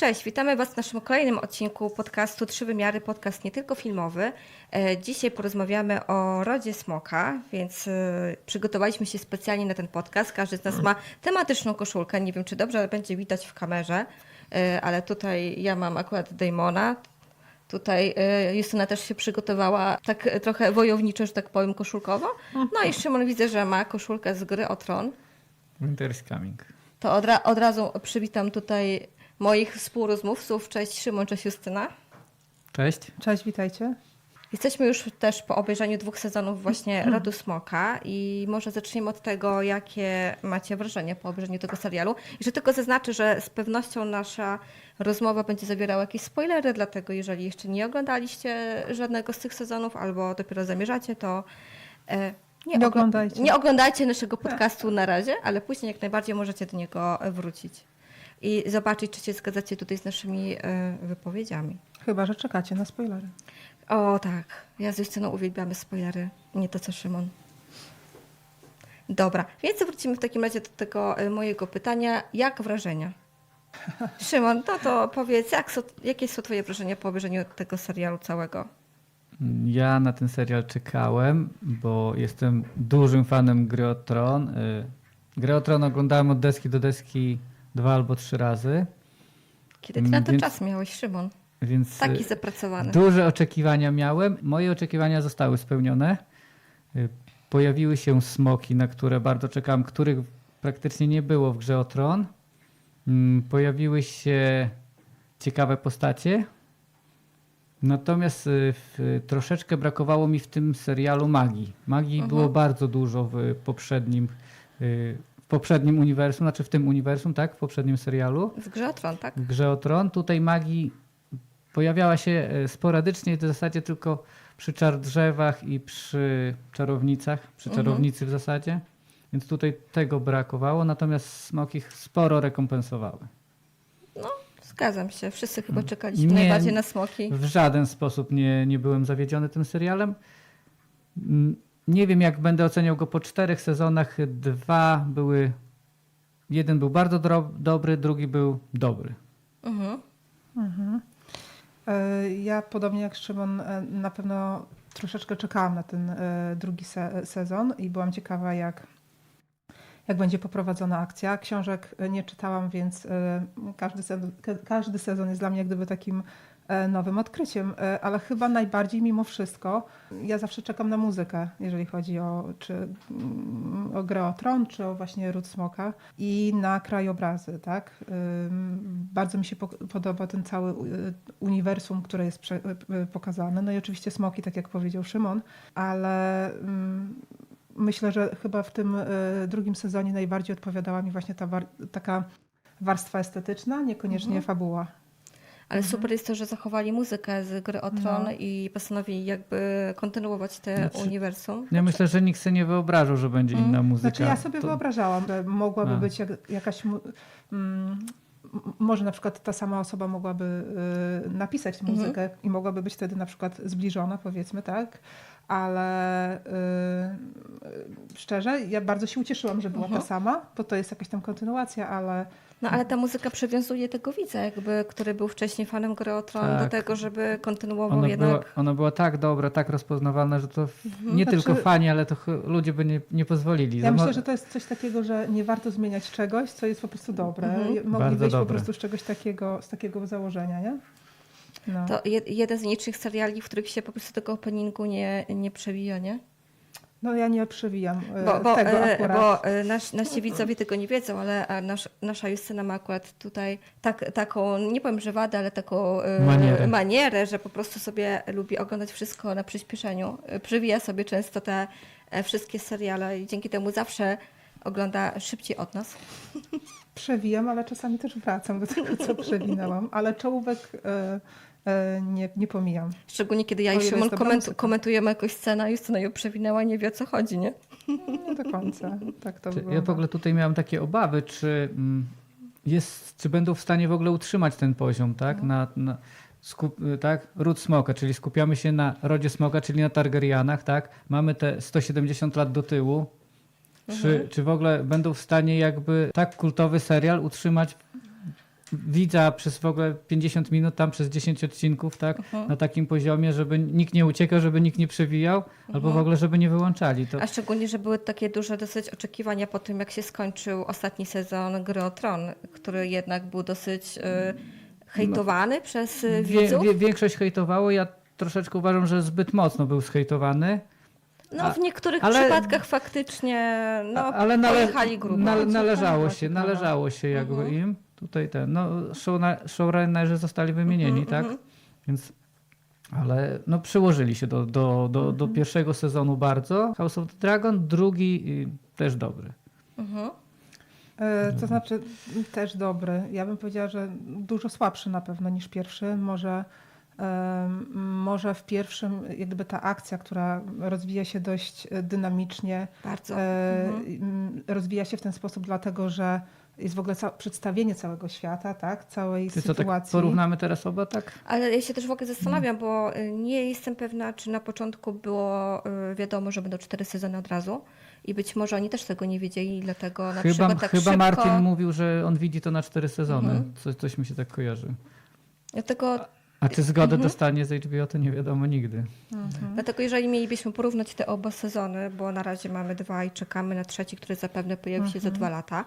Cześć, witamy Was w naszym kolejnym odcinku podcastu Trzy Wymiary, podcast nie tylko filmowy. E, Dzisiaj porozmawiamy o rodzie smoka, więc e, przygotowaliśmy się specjalnie na ten podcast. Każdy z nas ma tematyczną koszulkę, nie wiem czy dobrze ale będzie widać w kamerze, e, ale tutaj ja mam akurat Damona. Tutaj Justyna też się przygotowała tak trochę wojowniczo, że tak powiem, koszulkowo. No i Szymon widzę, że ma koszulkę z gry o tron. Winter is coming. To od, ra- od razu przywitam tutaj moich współrozmówców. Cześć Szymon, cześć Justyna. Cześć. Cześć, witajcie. Jesteśmy już też po obejrzeniu dwóch sezonów właśnie Rodu Smoka i może zaczniemy od tego, jakie macie wrażenie po obejrzeniu tego serialu. I że tylko zaznaczę, że z pewnością nasza rozmowa będzie zawierała jakieś spoilery, dlatego jeżeli jeszcze nie oglądaliście żadnego z tych sezonów albo dopiero zamierzacie, to e, Nie ogl- oglądajcie. Nie oglądajcie naszego podcastu na razie, ale później jak najbardziej możecie do niego wrócić i zobaczyć, czy się zgadzacie tutaj z naszymi e, wypowiedziami. Chyba, że czekacie na spoilery. O tak, ja z Justyną uwielbiamy spoilery, nie to co Szymon. Dobra, więc wrócimy w takim razie do tego e, mojego pytania. Jak wrażenia? Szymon, no to powiedz, jak są, jakie są twoje wrażenia po obejrzeniu tego serialu całego? Ja na ten serial czekałem, bo jestem dużym fanem Gry o Tron. Y, Grę o Tron oglądałem od deski do deski dwa albo trzy razy, Kiedy ty na to Więc- czas miałeś, Szymon? więc y, Taki zapracowany. duże oczekiwania miałem. Moje oczekiwania zostały spełnione. Y, Pojawiły się smoki, na które bardzo czekałem, których praktycznie nie było w Grze o Tron. Mm, Pojawiły się ciekawe postacie. Natomiast y, w, troszeczkę brakowało mi w tym serialu magii. Magii Mhm. było bardzo dużo w poprzednim, y, poprzednim uniwersum, znaczy w tym uniwersum, tak? W poprzednim serialu. W grze o tron, tak? W grze o Tron. Tutaj magii pojawiała się e, sporadycznie, w zasadzie tylko przy czardrzewach i przy czarownicach, przy Mhm. czarownicy w zasadzie. Więc tutaj tego brakowało, natomiast smoki ich sporo rekompensowały. No, zgadzam się. Wszyscy chyba czekaliśmy Nie. najbardziej na smoki. W żaden sposób nie, nie byłem zawiedziony tym serialem. Nie wiem, jak będę oceniał go po czterech sezonach. Dwa były. Jeden był bardzo dro- dobry, drugi był dobry. Mhm. Mhm. E, Ja podobnie jak Szymon e, na pewno troszeczkę czekałam na ten e, drugi se sezon i byłam ciekawa jak, jak będzie poprowadzona akcja. Książek nie czytałam, więc e, każdy sezon, ka- każdy sezon jest dla mnie jak gdyby takim e, nowym odkryciem, E, ale chyba najbardziej mimo wszystko ja zawsze czekam na muzykę, jeżeli chodzi o, czy, mm, o grę o tron, czy o właśnie Ród Smoka i na krajobrazy, tak? Bardzo mi się po- podoba ten cały y, uniwersum, które jest y, y, pokazane. No i oczywiście smoki, tak jak powiedział Szymon, ale myślę, że chyba w tym drugim sezonie najbardziej odpowiadała mi właśnie ta taka warstwa estetyczna, niekoniecznie Mhm. fabuła. Ale super jest to, że zachowali muzykę z gry o tron No. i postanowili jakby kontynuować te Znaczy, uniwersum. Ja myślę, że nikt sobie nie wyobrażał, że będzie Mm. inna muzyka. Znaczy ja sobie To- wyobrażałam, że mogłaby A. być jak, jakaś... Mm, może na przykład ta sama osoba mogłaby y, napisać Mhm. muzykę i mogłaby być wtedy na przykład zbliżona, powiedzmy, tak? Ale y, y, szczerze, ja bardzo się ucieszyłam, że była Mhm. ta sama, bo to jest jakaś tam kontynuacja, ale No ale ta muzyka przywiązuje tego widza, jakby, który był wcześniej fanem gry o tron, do Tak. tego, żeby kontynuował Ona jednak. była, ona była tak dobra, tak rozpoznawalna, że to w- nie Znaczy- tylko fani, ale to ludzie by nie, nie pozwolili. ja myślę, że to jest coś takiego, że nie warto zmieniać czegoś, co jest po prostu dobre. Mhm. Mogli Bardzo wyjść po dobre. prostu z czegoś takiego, z takiego założenia, nie? No. To je, jeden z nielicznych seriali, w których się po prostu tego openingu nie, nie przewija, nie? No ja nie przewijam e, Bo, bo, tego e, akurat. bo e, nasz, nasi widzowie tego nie wiedzą, ale nasz, nasza Justyna ma akurat tutaj tak, taką, nie powiem, że wadę, ale taką Manierę. manierę, że po prostu sobie lubi oglądać wszystko na przyspieszeniu. Przywija sobie często te wszystkie seriale i dzięki temu zawsze ogląda szybciej od nas. Przewijam, ale czasami też wracam do tego, co przewinęłam. Ale czołówek e, nie, nie pomijam. Szczególnie kiedy ja i Szymon komentu- komentujemy jakąś scenę, a Justyna ją przewinęła, nie wie o co chodzi, nie? Nie do końca. Tak to wygląda. Ja w ogóle tutaj miałem takie obawy, czy, mm, jest, czy będą w stanie w ogóle utrzymać ten poziom, tak? Na, na, skup, tak? Ród smoka, czyli skupiamy się na rodzie smoka, czyli na Targaryenach, tak? Mamy te 170 lat do tyłu. Czy, czy w ogóle będą w stanie jakby tak kultowy serial utrzymać widza przez w ogóle 50 minut, tam przez 10 odcinków, tak? Mhm. Na takim poziomie, żeby nikt nie uciekał, żeby nikt nie przewijał, albo w ogóle, żeby nie wyłączali. To, A szczególnie, że były takie duże dosyć oczekiwania po tym, jak się skończył ostatni sezon Gry o Tron, który jednak był dosyć y, hejtowany przez y, wie, widzów. wie, większość hejtowało, ja troszeczkę uważam, że zbyt mocno był zhejtowany. No w niektórych ale- przypadkach faktycznie no, ale nale, pojechali grubo. nale, Co należało się, ciekawe. należało się jakby Mhm. im. Tutaj ten, no showrunnerzy zostali wymienieni, Mhm, tak? mhm. Więc, ale no przyłożyli się do, do, do, do Mhm. pierwszego sezonu bardzo. House of the Dragon, drugi też dobry. Mhm. E, To znaczy też dobry. Ja bym powiedziała, że dużo słabszy na pewno niż pierwszy. Może, em, może w pierwszym jakby ta akcja, która rozwija się dość e, dynamicznie, Bardzo. e, Mhm. rozwija się w ten sposób dlatego, że jest w ogóle ca- przedstawienie całego świata, tak? Całej Ty co, tak sytuacji. porównamy teraz oba, tak? Ale ja się też w ogóle zastanawiam, bo y, nie jestem pewna, czy na początku było y, wiadomo, że będą cztery sezony od razu. I być może oni też tego nie wiedzieli, i dlatego na Chyba, przykład tak chyba szybko... Martin mówił, że on widzi to na cztery sezony. Mhm. Coś, coś mi się tak kojarzy. Dlatego, A czy zgodę Mhm. dostanie z HBO, to nie wiadomo nigdy. Mhm. dlatego jeżeli mielibyśmy porównać te oba sezony, bo na razie mamy dwa i czekamy na trzeci, który zapewne pojawi się za dwa lata,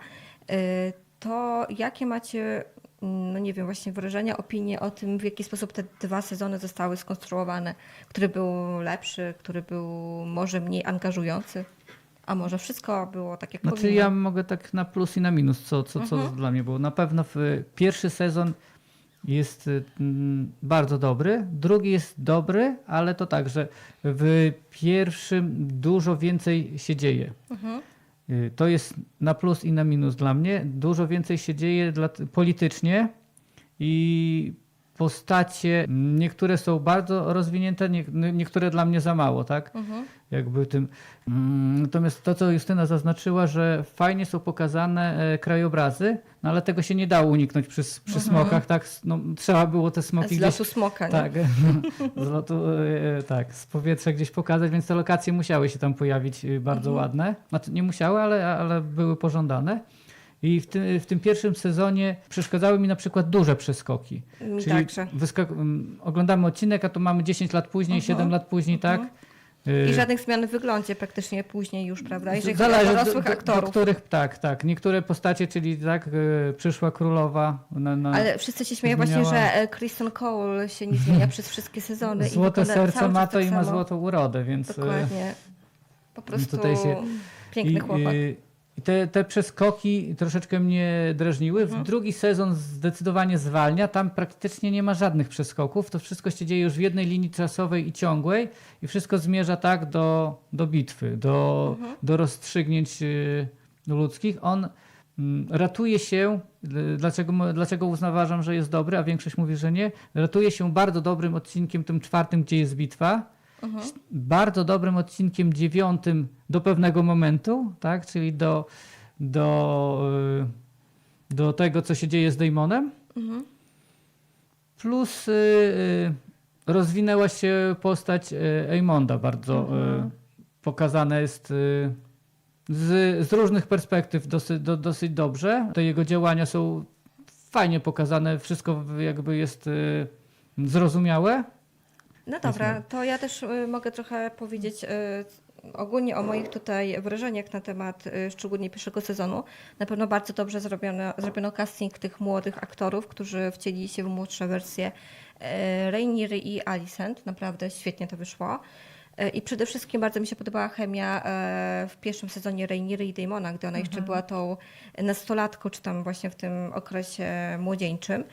to jakie macie, no nie wiem, właśnie wrażenia, opinie o tym, w jaki sposób te dwa sezony zostały skonstruowane? Który był lepszy, który był może mniej angażujący? A może wszystko było tak, jak Znaczy powinno? ja mogę tak na plus i na minus, co, co, co Mhm. dla mnie było. Na pewno pierwszy sezon jest y, mm, bardzo dobry, drugi jest dobry, ale to tak, że w pierwszym dużo więcej się dzieje. Mhm. Y, To jest na plus i na minus dla mnie. Dużo więcej się dzieje dla, politycznie i postacie, niektóre są bardzo rozwinięte, nie, niektóre dla mnie za mało, tak? Mhm. Jakby tym. Mm, Natomiast to, co Justyna zaznaczyła, że fajnie są pokazane e, krajobrazy, no ale tego się nie dało uniknąć przy, przy smokach, tak? No, trzeba było te smoki Z gdzieś... losu smoka, nie? Tak, z lotu, e, tak, z powietrza gdzieś pokazać, więc te lokacje musiały się tam pojawić e, bardzo Mhm. ładne. Znaczy nie musiały, ale, ale były pożądane. I w tym, w tym pierwszym sezonie przeszkadzały mi na przykład duże przeskoki. Mi Czyli wyskak- m, oglądamy odcinek, a to mamy 10 lat później, Mhm. 7 lat później, tak? I Y, żadnych zmian w wyglądzie praktycznie później już, prawda? Jeżeli chodzi Zależy o do, dorosłych do, do aktorów. których, tak, tak. Niektóre postacie, czyli tak, y, przyszła królowa na, na Ale wszyscy się śmieją właśnie, Zmieniała- że e, Kristen Cole się nie zmienia przez wszystkie sezony. i złote serce ma czas to tak i ma samo. złotą urodę, więc y, Dokładnie. Po prostu piękny i, chłopak. y, i te, te przeskoki troszeczkę mnie drażniły. Mhm. W drugi sezon zdecydowanie zwalnia. Tam praktycznie nie ma żadnych przeskoków. To wszystko się dzieje już w jednej linii czasowej i ciągłej i wszystko zmierza tak do, do bitwy, do, Mhm. do rozstrzygnięć y, ludzkich. On mm, ratuje się, y, dlaczego, dlaczego uważam, że jest dobry, a większość mówi, że nie. Ratuje się bardzo dobrym odcinkiem, tym czwartym, gdzie jest bitwa Mhm. bardzo dobrym odcinkiem dziewiątym do pewnego momentu, tak? czyli do, do, y, do tego, co się dzieje z Damonem. Mhm. Plus y, y, rozwinęła się postać Eymonda bardzo. Mhm. Pokazane jest z, z różnych perspektyw dosyć, do, dosyć dobrze. Te jego działania są fajnie pokazane, wszystko jakby jest y, zrozumiałe. No dobra, to ja też y, mogę trochę powiedzieć y, ogólnie o moich tutaj wrażeniach na temat y, szczególnie pierwszego sezonu. Na pewno bardzo dobrze zrobiono, zrobiono casting tych młodych aktorów, którzy wcielili się w młodsze wersje Rainiry i Alicent. Naprawdę świetnie to wyszło. I przede wszystkim bardzo mi się podobała chemia w pierwszym sezonie Rainiry i Damona, gdy ona jeszcze była tą nastolatką, czy tam właśnie w tym okresie młodzieńczym.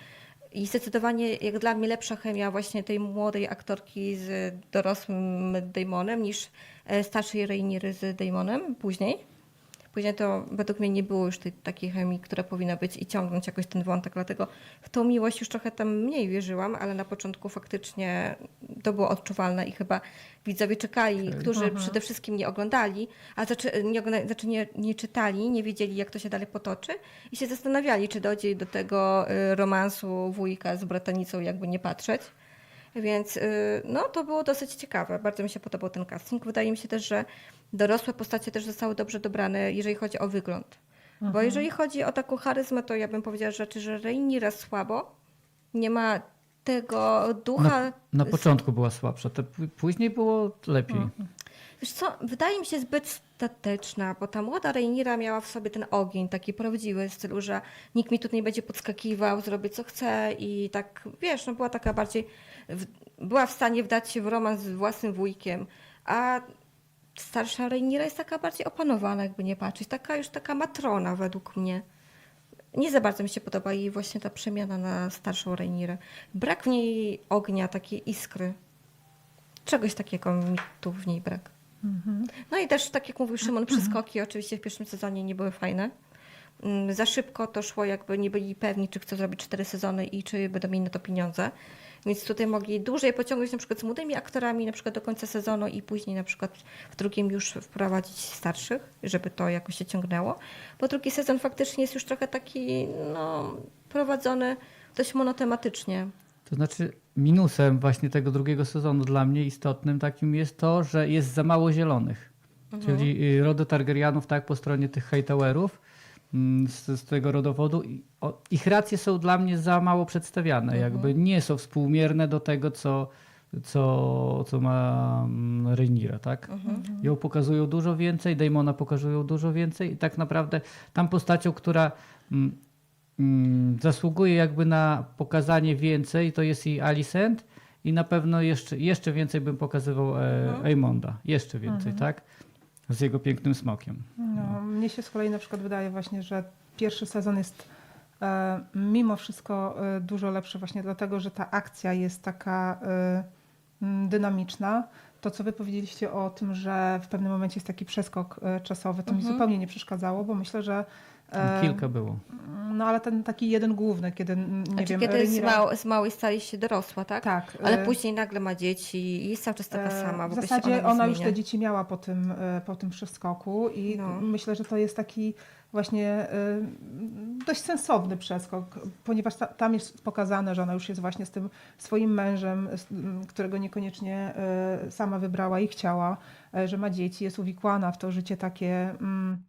I zdecydowanie jak dla mnie lepsza chemia właśnie tej młodej aktorki z dorosłym Damonem niż e, starszej Rainiry z Damonem później. Później to według mnie nie było już tej takiej chemii, która powinna być i ciągnąć jakoś ten wątek, dlatego w tą miłość już trochę tam mniej wierzyłam, ale na początku faktycznie to było odczuwalne i chyba widzowie czekali, którzy przede wszystkim nie oglądali, a znaczy, nie, ogląda, znaczy nie, nie czytali, nie wiedzieli jak to się dalej potoczy i się zastanawiali, czy dojdzie do tego y, romansu wujka z bratanicą, jakby nie patrzeć. Więc y, no, to było dosyć ciekawe. Bardzo mi się podobał ten casting. Wydaje mi się też, że dorosłe postacie też zostały dobrze dobrane, jeżeli chodzi o wygląd. Bo jeżeli chodzi o taką charyzmę, to ja bym powiedziała rzeczy, że Rhaenyra słabo, nie ma tego ducha. Na z- początku była słabsza, później było lepiej. Wiesz co, wydaje mi się zbyt stateczna, bo ta młoda Rhaenyra miała w sobie ten ogień taki prawdziwy, w stylu, że nikt mi tutaj nie będzie podskakiwał, zrobię co chcę i tak, wiesz, no była taka bardziej, w, była w stanie wdać się w romans z własnym wujkiem, a starsza Rhaenyra jest taka bardziej opanowana, jakby nie patrzeć, taka już taka matrona według mnie. Nie za bardzo mi się podoba jej właśnie ta przemiana na starszą Rhaenyrę. Brak w niej ognia, takiej iskry. Czegoś takiego mi tu w niej brak. No i też, tak jak mówił Szymon, przeskoki oczywiście w pierwszym sezonie nie były fajne. Mm, Za szybko to szło, jakby nie byli pewni, czy chcą zrobić cztery sezony i czy będą mieli na to pieniądze. Więc tutaj mogli dłużej pociągnąć na przykład z młodymi aktorami, na przykład do końca sezonu i później na przykład w drugim już wprowadzić starszych, żeby to jakoś się ciągnęło. Bo drugi sezon faktycznie jest już trochę taki, no, prowadzony dość monotematycznie. To znaczy minusem właśnie tego drugiego sezonu dla mnie istotnym takim jest to, że jest za mało zielonych. Czyli y, rodu Targaryenów tak po stronie tych Hightowerów mm, z, z tego rodowodu ich racje są dla mnie za mało przedstawiane. Jakby nie są współmierne do tego, co, co, co ma mm, Rhaenyra, tak? Ją pokazują dużo więcej, Daemona pokazują dużo więcej i tak naprawdę tam postacią, która mm, zasługuje jakby na pokazanie więcej, to jest i Alicent i na pewno jeszcze, jeszcze więcej bym pokazywał Aemonda. Jeszcze więcej, tak? Z jego pięknym smokiem. No, mnie się z kolei na przykład wydaje właśnie, że pierwszy sezon jest e, mimo wszystko e, dużo lepszy właśnie dlatego, że ta akcja jest taka e, dynamiczna. To, co wy powiedzieliście o tym, że w pewnym momencie jest taki przeskok e, czasowy, to mi zupełnie nie przeszkadzało, bo myślę, że e, Kilka było. no ale ten taki jeden główny, kiedy nie Znaczy, wiem, kiedy z, Rhaenyra- mał, z małej stali się dorosła, tak? Tak, Ale e, później nagle ma dzieci i jest cały czas taka sama. W zasadzie nie ona już te dzieci miała po tym, po tym przeskoku i No. myślę, że to jest taki właśnie e, dość sensowny przeskok, ponieważ ta, tam jest pokazane, że ona już jest właśnie z tym swoim mężem, z- m, którego niekoniecznie e, sama wybrała i chciała, e, że ma dzieci, jest uwikłana w to życie takie mm,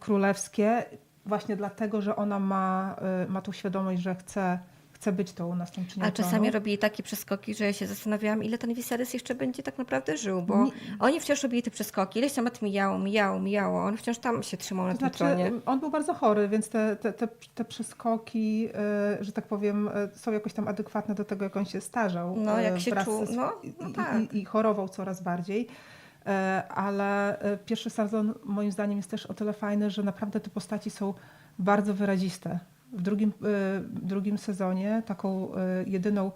królewskie właśnie dlatego, że ona ma, ma tą świadomość, że chce, chce być tą następczynią A czasami tronu. robili takie przeskoki, że ja się zastanawiałam, ile ten Viserys jeszcze będzie tak naprawdę żył, bo Nie- oni wciąż robili te przeskoki, ileś tam lat mijało, mijało, mijało, on wciąż tam się trzymał na To tym znaczy, tronie. on był bardzo chory, więc te, te, te, te przeskoki, e, że tak powiem, e, są jakoś tam adekwatne do tego, jak on się starzał. No, jak e, się wraz czuł, no, i, no tak. i, I chorował coraz bardziej. Ale pierwszy sezon moim zdaniem jest też o tyle fajny, że naprawdę te postaci są bardzo wyraziste. W drugim, e, drugim sezonie taką e, jedyną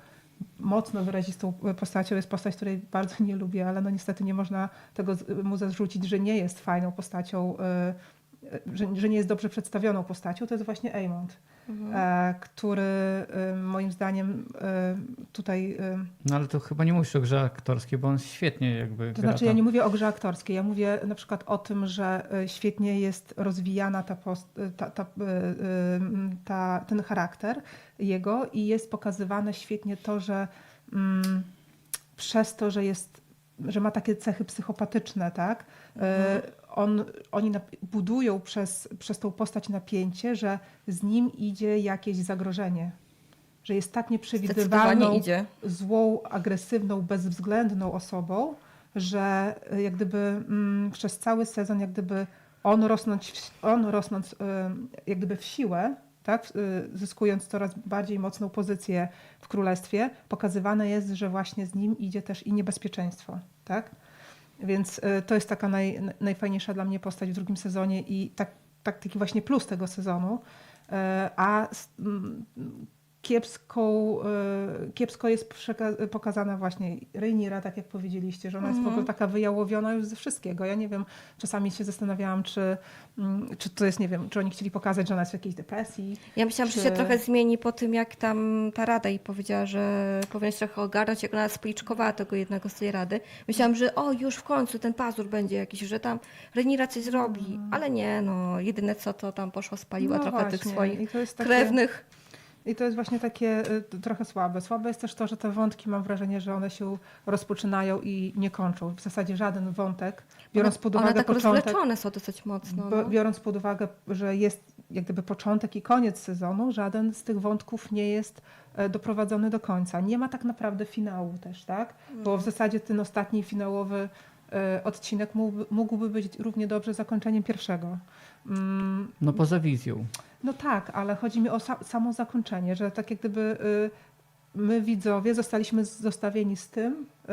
mocno wyrazistą postacią jest postać, której bardzo nie lubię, ale no niestety nie można tego mu zarzucić, że nie jest fajną postacią, e, że, że nie jest dobrze przedstawioną postacią, to jest właśnie Aemond, e, który e, moim zdaniem e, tutaj... e, No ale to chyba nie mówisz o grze aktorskiej, bo on świetnie jakby To gra znaczy, tam. ja nie mówię o grze aktorskiej, ja mówię na przykład o tym, że świetnie jest rozwijana ta, post, ta, ta, e, e, ta, ten charakter jego i jest pokazywane świetnie to, że mm, przez to, że jest że ma takie cechy psychopatyczne, tak? E, On, oni budują przez, przez tą postać napięcie, że z nim idzie jakieś zagrożenie. Że jest tak nieprzewidywalną, złą, agresywną, bezwzględną osobą, że y, jak gdyby mm, przez cały sezon, jak gdyby on rosnąć, on rosnąc y, jak gdyby w siłę, tak, y, zyskując coraz bardziej mocną pozycję w królestwie, pokazywane jest, że właśnie z nim idzie też i niebezpieczeństwo, tak? Więc y, to jest taka naj, najfajniejsza dla mnie postać w drugim sezonie i tak, tak taki właśnie plus tego sezonu. Y, A kiepską, y, kiepsko jest pokazana właśnie Rhaenyra, tak jak powiedzieliście, że ona jest w ogóle taka wyjałowiona już ze wszystkiego. Ja nie wiem, czasami się zastanawiałam, czy, mm, czy to jest, nie wiem, czy oni chcieli pokazać, że ona jest w jakiejś depresji. Ja myślałam, że Czy- się trochę zmieni po tym, jak tam ta rada i powiedziała, że powinnaś trochę ogarnąć, jak ona spoliczkowała tego jednego z tej rady. Myślałam, że o, już w końcu ten pazur będzie jakiś, że tam Renira coś zrobi, ale nie, no, jedyne co to tam poszła, spaliła No trochę tych właśnie, swoich to jest takie- krewnych. I to jest właśnie takie y, trochę słabe. Słabe jest też to, że te wątki mam wrażenie, że one się rozpoczynają i nie kończą. W zasadzie żaden wątek, biorąc one, pod one uwagę tak początek, rozwleczone są dosyć mocno. No. biorąc pod uwagę, że jest jak gdyby początek i koniec sezonu, żaden z tych wątków nie jest e, doprowadzony do końca. Nie ma tak naprawdę finału też, tak? Bo w zasadzie ten ostatni finałowy e, odcinek mógłby, mógłby być równie dobrze zakończeniem pierwszego. Mm, No poza wizją. No tak, ale chodzi mi o sa samo zakończenie, że tak jak gdyby y, my widzowie zostaliśmy zostawieni z tym, y,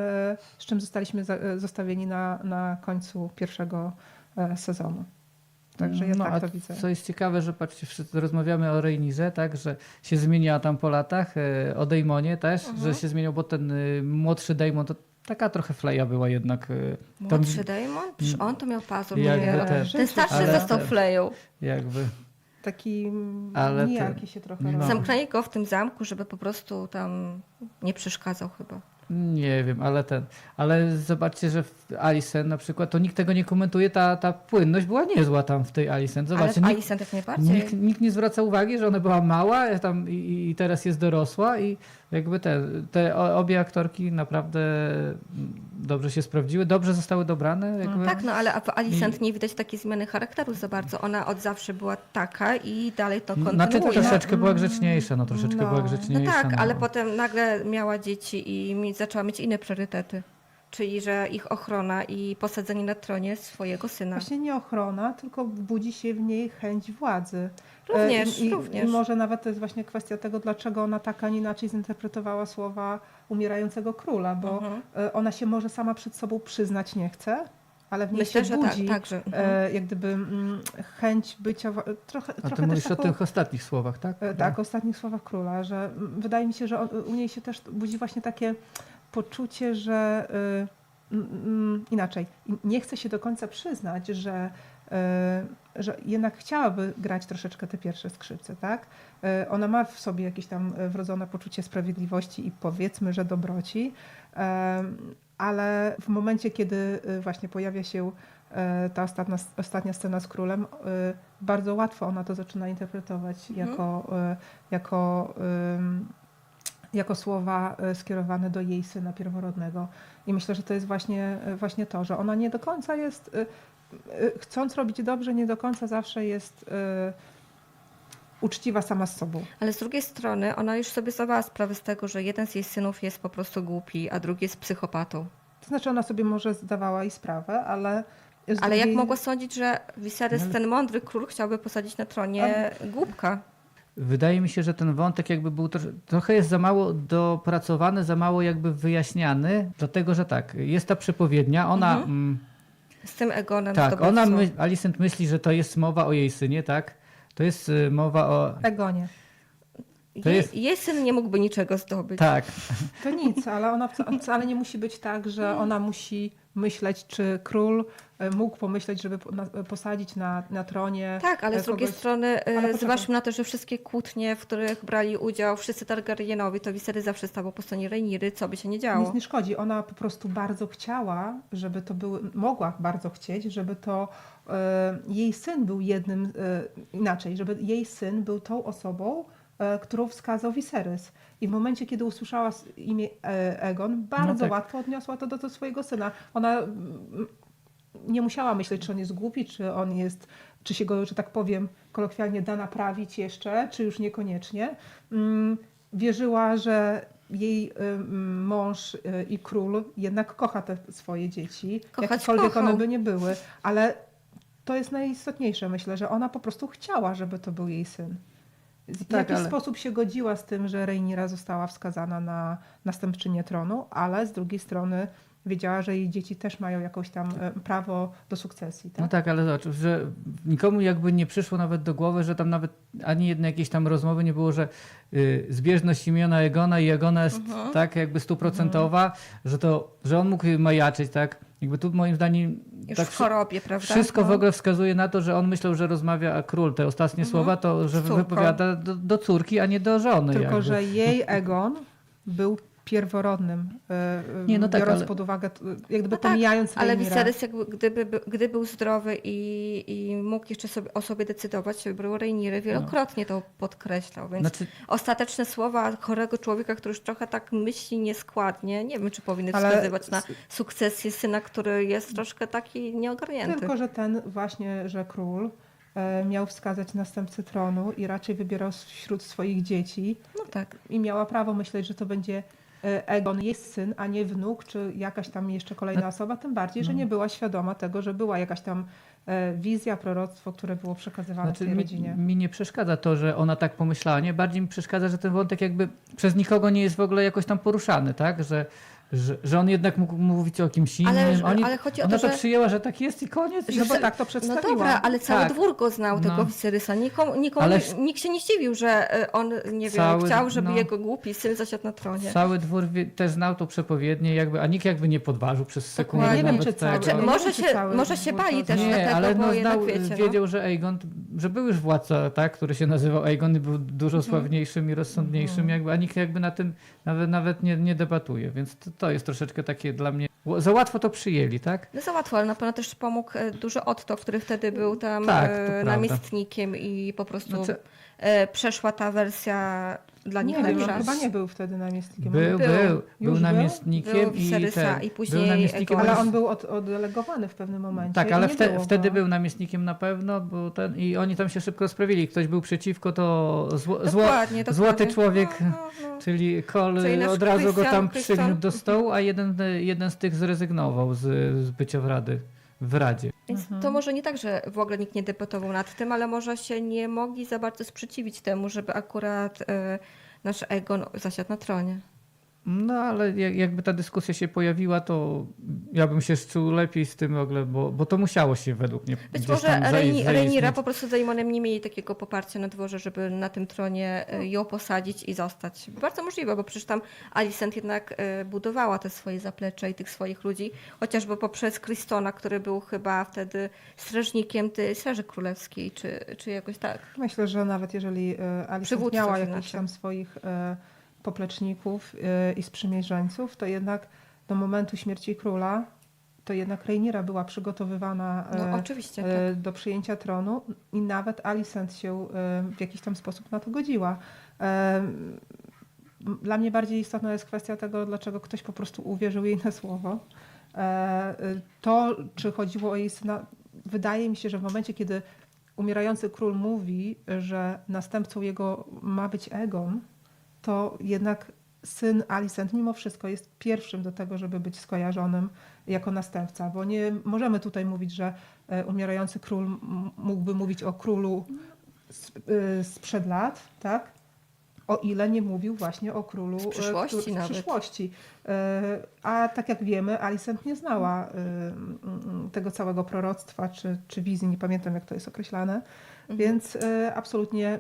z czym zostaliśmy za, y, zostawieni na, na końcu pierwszego e, sezonu. Także ja no, tak to widzę. Co jest ciekawe, że patrzcie, wszyscy rozmawiamy o Rejnirze, tak, że się zmieniała tam po latach, e, o Daemonie też, Mhm. że się zmieniał, bo ten y, młodszy Daemon to taka trochę fleja była jednak. tam Młodszy Damon? Przecież on to miał pazur. Też. Ten starszy Ale- został fleją. jakby. Taki Ale to- nijaki się trochę no. robi. Zamknęli go w tym zamku, żeby po prostu tam nie przeszkadzał chyba. Nie wiem, ale ten. Ale zobaczcie, że w Alicent na przykład, to nikt tego nie komentuje, ta, ta płynność była niezła tam w tej Alicent. Ale Zobaczcie, w nikt, Alicent jak najbardziej. nikt, nikt nie zwraca uwagi, że ona była mała e, tam i, i teraz jest dorosła i jakby te, te obie aktorki naprawdę mm, dobrze się sprawdziły, dobrze zostały dobrane. Jakby. Tak, no ale w Alicent nie widać takiej zmiany charakteru za bardzo. Ona od zawsze była taka i dalej to Znaczy kontynuuje. troszeczkę była grzeczniejsza, no troszeczkę No. była No No grzeczniejsza. tak, ale no. potem nagle miała dzieci i zaczęła mieć inne priorytety. Czyli, że ich ochrona i posadzenie na tronie swojego syna. Właśnie nie ochrona, tylko budzi się w niej chęć władzy. Również, E, i, również. I może nawet to jest właśnie kwestia tego, dlaczego ona tak, a nie inaczej zinterpretowała słowa umierającego króla, bo Mhm. e, ona się może sama przed sobą przyznać nie chce, ale w niej Myślę, się że tak, budzi także. Mhm. e, jak gdyby mm, chęć bycia, trochę, A trochę ty też mówisz o taką, tych ostatnich słowach, tak? e, tak, o ostatnich słowach króla, że mm, wydaje mi się, że u niej się też budzi właśnie takie poczucie, że y, inaczej, nie chce się do końca przyznać, że, y, że jednak chciałaby grać troszeczkę te pierwsze skrzypce, tak? Y, Ona ma w sobie jakieś tam wrodzone poczucie sprawiedliwości i powiedzmy, że dobroci, ale w momencie, kiedy właśnie pojawia się ta ostatnia, ostatnia scena z królem, bardzo łatwo ona to zaczyna interpretować Mhm. jako, jako, jako słowa y, skierowane do jej syna pierworodnego. I myślę, że to jest właśnie, y, właśnie to, że ona nie do końca jest, y, chcąc robić dobrze, nie do końca zawsze jest uczciwa sama z sobą. Ale z drugiej strony ona już sobie zdawała sprawę z tego, że jeden z jej synów jest po prostu głupi, a drugi jest psychopatą. To znaczy ona sobie może zdawała i sprawę, ale Ale jak drugiej- mogła sądzić, że Viserys, ten mądry król, chciałby posadzić na tronie głupka? Wydaje mi się, że ten wątek jakby był trosz, trochę jest za mało dopracowany, za mało jakby wyjaśniany, dlatego że tak, jest ta przepowiednia, ona... Mhm. Mm, Z tym Egonem tak, ona, my, Alicent myśli, że to jest mowa o jej synie, tak? To jest y, mowa o... Egonie. to jej, jest- jej syn nie mógłby niczego zdobyć. Tak, To nic, ale ona wca- wcale nie musi być tak, że ona musi myśleć, czy król e, mógł pomyśleć, żeby posadzić na, na tronie. Tak, ale e, z drugiej kogoś- strony e, zważmy na to, że wszystkie kłótnie, w których brali udział wszyscy Targaryenowi, to Viserys zawsze stawał po stronie Rhaenyry, co by się nie działo. Nic nie szkodzi. Ona po prostu bardzo chciała, żeby to były, mogła bardzo chcieć, żeby to e, jej syn był jednym, e, inaczej, żeby jej syn był tą osobą, którą wskazał Viserys. I w momencie, kiedy usłyszała imię e, Egon, bardzo tak. łatwo odniosła to do, do swojego syna. Ona nie musiała myśleć, czy on jest głupi, czy on jest, czy się go, że tak powiem, kolokwialnie da naprawić jeszcze, czy już niekoniecznie. Mm, Wierzyła, że jej ym, mąż y, i król jednak kocha te swoje dzieci, Kochać jakiekolwiek kochał. one by nie były, ale to jest najistotniejsze, myślę, że ona po prostu chciała, żeby to był jej syn. W Tak, jakiś ale- sposób się godziła z tym, że Rhaenyra została wskazana na następczynię tronu, ale z drugiej strony wiedziała, że jej dzieci też mają jakieś tam e, prawo do sukcesji. Tak? no tak, ale zobacz, że nikomu jakby nie przyszło nawet do głowy, że tam nawet ani jednej jakiejś tam rozmowy nie było, że y, zbieżność imiona Egona i Egona jest Mhm. tak jakby stuprocentowa, że to, że on mógł majaczyć, tak? Jakby tu moim zdaniem Już tak w chorobie, prawda? Wszystko w No. ogóle wskazuje na to, że on myślał, że rozmawia a król. Te ostatnie Mhm. słowa to, że wypowiada do, do córki, a nie do żony. Tylko, jakby. że jej Egon był pierworodnym, e, Nie, no tak, biorąc ale- pod uwagę, jak gdyby No tak, pomijając Ale. Viserys, jakby, gdyby, by- gdy był zdrowy i, i mógł jeszcze sobie, o sobie decydować, wybrał Rhaenyry, wielokrotnie to podkreślał. Więc Znaczy, ostateczne słowa chorego człowieka, który już trochę tak myśli nieskładnie, nie wiem, czy powinny Ale- wskazywać na sukcesję syna, który jest troszkę taki nieogarnięty. Tylko, że ten właśnie, że król e, miał wskazać następcę tronu i raczej wybierał wśród swoich dzieci No tak. i miała prawo myśleć, że to będzie Egon, jest syn, a nie wnuk, czy jakaś tam jeszcze kolejna osoba, tym bardziej, No. że nie była świadoma tego, że była jakaś tam e, wizja, proroctwo, które było przekazywane Znaczy, tej mi, rodzinie. mi nie przeszkadza to, że ona tak pomyślała, nie? Bardziej mi przeszkadza, że ten wątek jakby przez nikogo nie jest w ogóle jakoś tam poruszany, tak? Że, że, że on jednak mógł mówić o kimś innym. Ale- Oni, ale chodzi o ona to, to że- przyjęła, że tak jest i koniec. I No tak to No przedstawiła. dobra, ale cały Tak. dwór go znał, tego No. Viserysa. Nikomu, nikomu, Ale- Nikt się nie zdziwił, że e, on, nie wiem, Cały- chciał, żeby no. jego głupi syn zasiadł na tronie. Cały dwór wie, też znał to przepowiednie, jakby, a nikt jakby nie podważył przez sekundę. Nie wiem, nawet czy cały- tego. Znaczy, może wiem, się, cały może się bali to też. Nie, dlatego, ale bo no, znał, wiecie, wiedział, że Aegon, że był już władca, tak, który się nazywał Aegon i był dużo Mhm. sławniejszym i rozsądniejszym, jakby, a nikt jakby na tym nawet, nawet nie, nie debatuje, więc to, to jest troszeczkę takie dla mnie, za łatwo to przyjęli, tak? No za łatwo, ale na pewno też pomógł e, dużo Otto, który wtedy był tam Tak, e, namiestnikiem i po prostu Znaczy- przeszła ta wersja dla nich Nie lepsza. chyba nie był wtedy namiestnikiem. Był, Był. był, był, namiestnikiem Był i Viserysa ten, i później był namiestnikiem. Ale on był od, oddelegowany w pewnym momencie. Tak, ale wte, było wtedy był namiestnikiem na pewno, bo ten, i oni tam się szybko sprawili. Ktoś był przeciwko, to zło, zło, Dokładnie, dokładnie. złoty człowiek, No, no, no. czyli Kol Czyli od razu go tam przygniótł do stołu, a jeden, jeden z tych zrezygnował z, z bycia w, rady, w Radzie. Więc Mhm. to może nie tak, że w ogóle nikt nie debatował nad tym, ale może się nie mogli za bardzo sprzeciwić temu, żeby akurat e, nasz Egon zasiadł na tronie. No ale jak, jakby ta dyskusja się pojawiła, to ja bym się czuł lepiej z tym w ogóle, bo, bo to musiało się według mnie Być może Reni- zaistnieć. po prostu z Daemonem nie mieli takiego poparcia na dworze, żeby na tym tronie e, ją posadzić i zostać. Bardzo możliwe, bo przecież tam Alicent jednak e, budowała te swoje zaplecze i tych swoich ludzi, chociażby poprzez Kristona, który był chyba wtedy strażnikiem tej Straży Królewskiej, czy, czy jakoś tak. Myślę, że nawet jeżeli e, Alicent miała znaczy. jakichś tam swoich popleczników e, i sprzymierzeńców, to jednak do momentu śmierci króla, to jednak Rhaenyra była przygotowywana No e, oczywiście. Tak. do przyjęcia tronu i nawet Alicent się w jakiś tam sposób na to godziła. Dla mnie bardziej istotna jest kwestia tego, dlaczego ktoś po prostu uwierzył jej na słowo. E, To, czy chodziło o jej syna, wydaje mi się, że w momencie, kiedy umierający król mówi, że następcą jego ma być Egon, to jednak syn Alicent mimo wszystko jest pierwszym do tego, żeby być skojarzonym jako następca, bo nie możemy tutaj mówić, że e, umierający król mógłby mówić o królu y, sprzed lat, tak? O ile nie mówił właśnie o królu Z e, przyszłości który- nawet. przyszłości. E, A tak jak wiemy, Alicent nie znała tego całego proroctwa czy, czy wizji, nie pamiętam jak to jest określane, Mhm. więc e, absolutnie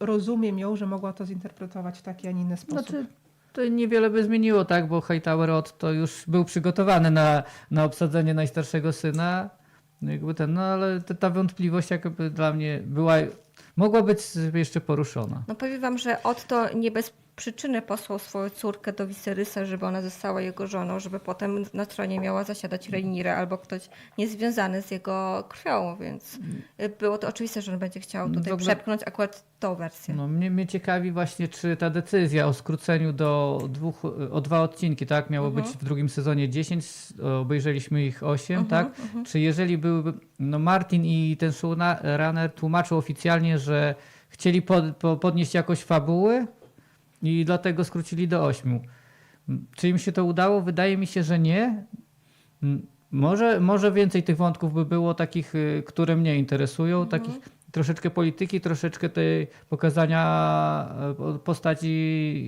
rozumiem ją, że mogła to zinterpretować w taki, a nie inny sposób. Znaczy, to niewiele by zmieniło, tak, bo Hightower od to już był przygotowany na, na obsadzenie najstarszego syna. No Jakby ten, no ale ta- ta wątpliwość jakby dla mnie była, mogła być jeszcze poruszona. No powiem wam, że Otto nie bez przyczyny posłał swoją córkę do Viserysa, żeby ona została jego żoną, żeby potem na tronie miała zasiadać Rhaenyra albo ktoś niezwiązany z jego krwią, więc y, było to oczywiste, że on będzie chciał W tutaj ogóle- przepchnąć akurat tą wersję. No, mnie, mnie ciekawi właśnie, czy ta decyzja o skróceniu do dwóch, o dwa odcinki, tak, miało Mhm. być w drugim sezonie 10, obejrzeliśmy ich 8, Mhm, tak? Czy jeżeli byłyby, no Martin i ten showrunner tłumaczył oficjalnie, że chcieli pod, po, podnieść jakość fabuły i dlatego skrócili do 8. Czy im się to udało? Wydaje mi się, że nie. M, Może, może więcej tych wątków by było takich, y, które mnie interesują, Mhm. takich troszeczkę polityki, troszeczkę tej pokazania e, postaci,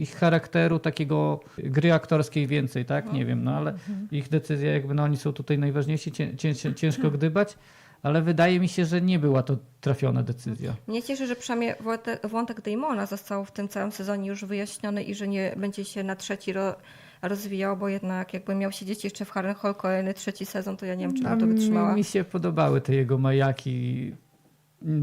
ich charakteru, takiego gry aktorskiej więcej, tak? Nie wiem, no ale ich decyzje jakby, no oni są tutaj najważniejsi, cię, cię, ciężko gdybać, ale wydaje mi się, że nie była to trafiona decyzja. Mnie cieszy, że przynajmniej wątek, Damona został w tym całym sezonie już wyjaśniony i że nie będzie się na trzeci ro, rozwijał, bo jednak jakby miał siedzieć jeszcze w Harrenhal kolejny trzeci sezon, to ja nie wiem, czy bym to wytrzymała. mi się podobały te jego majaki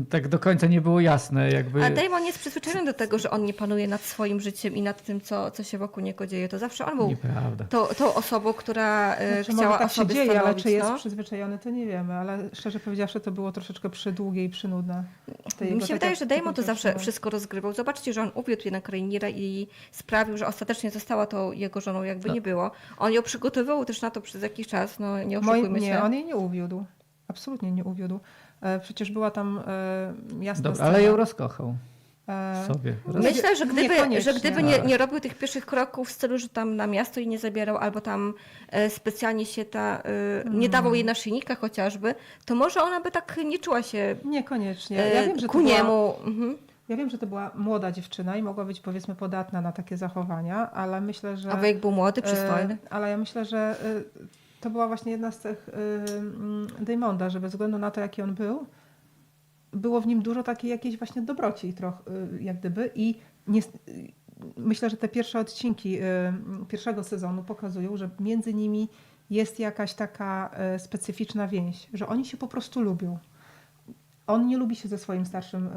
tak do końca nie było jasne. Jakby... A Damon jest przyzwyczajony do tego, że on nie panuje nad swoim życiem i nad tym, co, co się wokół niego dzieje. To zawsze on był Nieprawda. tą, tą osobą, która e, Znaczy, chciała tak się dzieje, ale stanowić. czy jest no. przyzwyczajony, to nie wiemy. Ale szczerze powiedziawszy, to było troszeczkę przydługie i przynudne. Mi się wydaje, że Damon to zawsze wszystko rozgrywał. Zobaczcie, że on uwiódł jednak Rhaenyra i sprawił, że ostatecznie została to jego żoną, jakby No. nie było. On ją przygotowywał też na to przez jakiś czas, no nie Moi, oszukujmy nie, się. on jej nie uwiódł. Absolutnie nie uwiódł. E, Przecież była tam e, jasna Dobra, scena. ale ją rozkochał E, sobie. Roz... Myślę, że gdyby, że gdyby nie, nie robił tych pierwszych kroków w stylu, że tam na miasto jej nie zabierał, albo tam specjalnie się ta, nie dawał jej naszyjnika chociażby, to może ona by tak nie czuła się Niekoniecznie. Ja wiem, że to ku była, niemu. Mhm. ja wiem, że to była młoda dziewczyna i mogła być powiedzmy podatna na takie zachowania, ale myślę, że... A wujek był młody, przystojny. Ale ja myślę, że to była właśnie jedna z mm, Daymonda, że bez względu na to, jaki on był, było w nim dużo takiej jakiejś właśnie dobroci trochę, e, jak gdyby i nie, myślę, że te pierwsze odcinki e, pierwszego sezonu pokazują, że między nimi jest jakaś taka e, specyficzna więź, że oni się po prostu lubią. On nie lubi się ze swoim starszym e,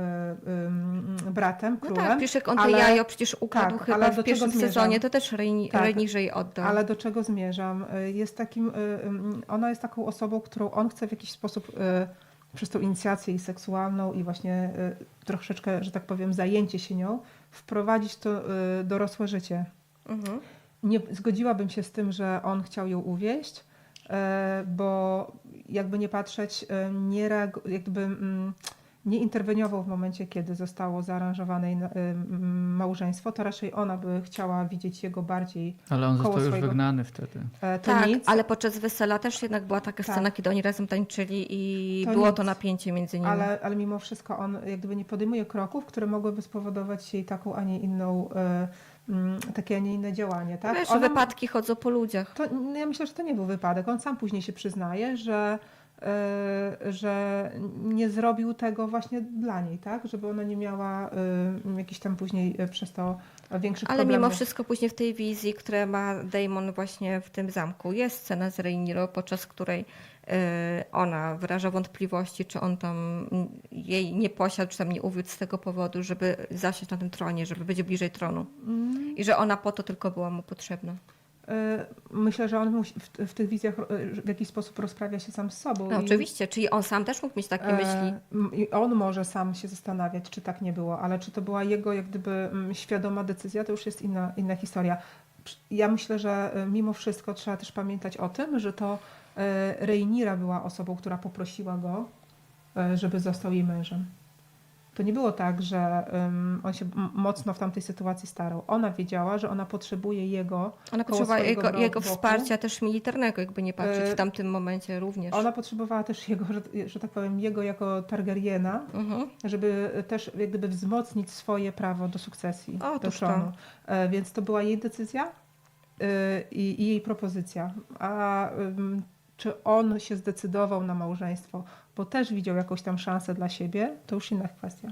em, bratem, No królem. tak, Piszek on to ale- jajo przecież ukradł tak, chyba w pierwszym sezonie, to też Reni- Tak. Reniże jej oddał. Ale do czego zmierzam? Y, Jest takim, y, y, ona jest taką osobą, którą on chce w jakiś sposób y, przez tą inicjację i seksualną i właśnie y, troszeczkę, że tak powiem, zajęcie się nią, wprowadzić to y, dorosłe życie. Mhm. Nie zgodziłabym się z tym, że on chciał ją uwieść, y, bo jakby nie patrzeć, y, nie jakby mm, nie interweniował w momencie, kiedy zostało zaaranżowane jej, mm, małżeństwo, to raczej ona by chciała widzieć jego bardziej Ale on koło został już swojego- wygnany wtedy. E, To Tak, nic, ale podczas wesela też jednak była taka Tak. scena, kiedy oni razem tańczyli i To było nic. to napięcie między nimi. ale, ale mimo wszystko on jak gdyby nie podejmuje kroków, które mogłyby spowodować jej taką, a nie inną, e, takie, a nie inne działanie. Tak? Wiesz, Ona- wypadki chodzą po ludziach. to, ja myślę, że to nie był wypadek. On sam później się przyznaje, że, e, że nie zrobił tego właśnie dla niej, tak? Żeby ona nie miała e, jakichś tam później e, przez to większych Ale problemów. mimo wszystko później w tej wizji, które ma Damon właśnie w tym zamku, jest scena z Rhaenyra, podczas której e, ona wyraża wątpliwości, czy on tam jej nie posiadł, czy tam nie uwiódł z tego powodu, żeby zasiąść na tym tronie, żeby być bliżej tronu. Mm. I że ona po to tylko była mu potrzebna. E, Myślę, że on musi, w, w tych wizjach e, w jakiś sposób rozprawia się sam z sobą. No, oczywiście, czyli on sam też mógł mieć takie E, myśli. on może sam się zastanawiać, czy tak nie było, ale czy to była jego jak gdyby mm, świadoma decyzja, to już jest inna, inna historia. Ja myślę, że e, mimo wszystko trzeba też pamiętać o tym, że to Rhaenyra była osobą, która poprosiła go, żeby został jej mężem. To nie było tak, że em, on się mocno w tamtej sytuacji starał. Ona wiedziała, że ona potrzebuje jego. Ona potrzebowała jego, jego wsparcia też militarnego, jakby nie patrzeć E, w tamtym momencie również. Ona potrzebowała też jego, że, że tak powiem, jego jako Targaryena, Mhm. żeby też jak gdyby wzmocnić swoje prawo do sukcesji, do Otóż tronu. E, Więc to była jej decyzja i, i jej propozycja. A czy on się zdecydował na małżeństwo, bo też widział jakąś tam szansę dla siebie, to już inna kwestia.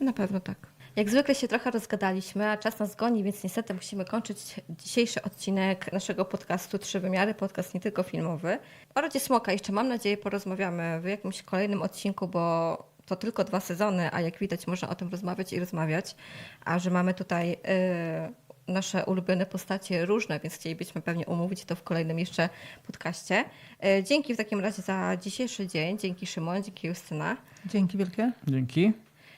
Na pewno tak. Jak zwykle się trochę rozgadaliśmy, a czas nas goni, więc niestety musimy kończyć dzisiejszy odcinek naszego podcastu Trzy Wymiary, podcast nie tylko filmowy. O Rodzie Smoka jeszcze mam nadzieję porozmawiamy w jakimś kolejnym odcinku, bo to tylko dwa sezony, a jak widać można o tym rozmawiać i rozmawiać, a że mamy tutaj y, nasze ulubione postacie różne, więc chcielibyśmy pewnie omówić to w kolejnym jeszcze podcaście. Y, dzięki w takim razie za dzisiejszy dzień, dzięki Szymon, dzięki Justyna. Dzięki wielkie. Dzięki.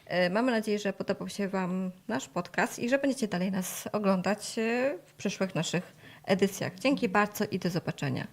E, Mamy nadzieję, że podobał się Wam nasz podcast i że będziecie dalej nas oglądać e, w przyszłych naszych edycjach. Dzięki bardzo i do zobaczenia.